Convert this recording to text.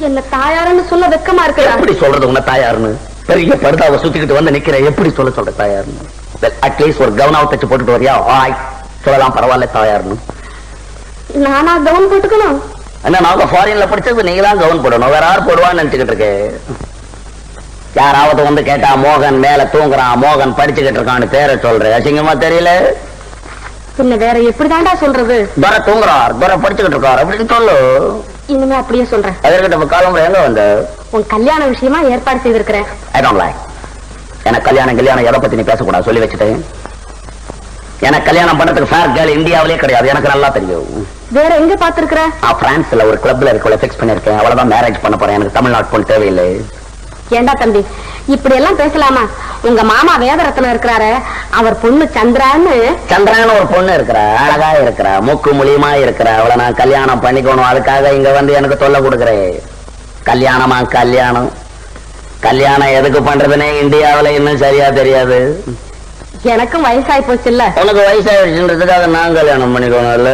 என்ன தாயாருன்னு சொல்ல வெக்கமா இருக்குடா? எப்படி சொல்றது உன்னை தாயாருன்னு? பெரிய படுதாவை சுத்திக்கிட்டு வந்து நிக்கிற எப்படி சொல்ல சொல்ற தாயாருன்னு? அட்லீஸ்ட் ஒரு கவனாவை தச்சு போட்டுட்டு வரியா? ஆய் சொல்லலாம் பரவாயில்ல தாயாருன்னு. நானா கவுன் போட்டுக்கணும்? என்ன நாங்க ஃபாரின்ல படிச்சது நீங்க தான் கவன் போடணும். வேற யார் போடுவான்னு நினைச்சுக்கிட்டு இருக்கு? யாராவது வந்து கேட்டா மோகன் மேல தூங்குறான் மோகன் படிச்சுக்கிட்டு இருக்கான்னு பேரை சொல்ற. அசிங்கமா தெரியல? பின்ன வேற எப்படிதான்டா சொல்றது? துரை தூங்குறார் துரை படிச்சுக்கிட்டு இருக்கார். அப்படின்னு சொல்லு. இனிமே அப்படியே சொல்றேன். அதற்கிட்ட இப்ப காலம் எங்க வந்த? உன் கல்யாண விஷயமா ஏற்பாடு செய்திருக்கிறேன். ஐ டோன்ட் லைக் எனக்கு கல்யாணம் கல்யாணம் எதை பத்தி நீ பேசக்கூடாது? சொல்லி வச்சுட்டேன் எனக்கு கல்யாணம் பண்றதுக்கு ஃபேர் கேர்ள் இந்தியாவிலே கிடையாது. எனக்கு நல்லா தெரியும். வேற எங்க பாத்துருக்கிற பிரான்ஸ்ல ஒரு கிளப்ல இருக்கவளை ஃபிக்ஸ் பண்ணிருக்கேன் அவ்வளவுதான் மேரேஜ் பண்ண போறேன். எனக்கு தமிழ்நாட்டு பொண்ணு தேவையில்லை. ஏண்டா தம்பி இப்படி எல்லாம் பேசலாமா? உங்க மாமா வேதரத்னம் இருக்கிறாரு. அவர் பொண்ணு சந்திரான்னு. சந்திரன் ஒரு பொண்ணு இருக்கிறா அழகா இருக்கிறா மூக்கு முழியுமா இருக்கிறா. அவளை நான் கல்யாணம் பண்ணிக்கணும் அதுக்காக இங்க வந்து எனக்கு தொல்லை கொடுக்குறேன். கல்யாணமா கல்யாணம். கல்யாணம் எதுக்கு பண்றதுன்னே இந்தியாவுல இன்னும் சரியா தெரியாது. எனக்கும் வயசாயி போச்சு இல்ல உனக்கு வயசாயிடுச்சுன்றதுக்காக நான் கல்யாணம் பண்ணிக்கணும் இல்ல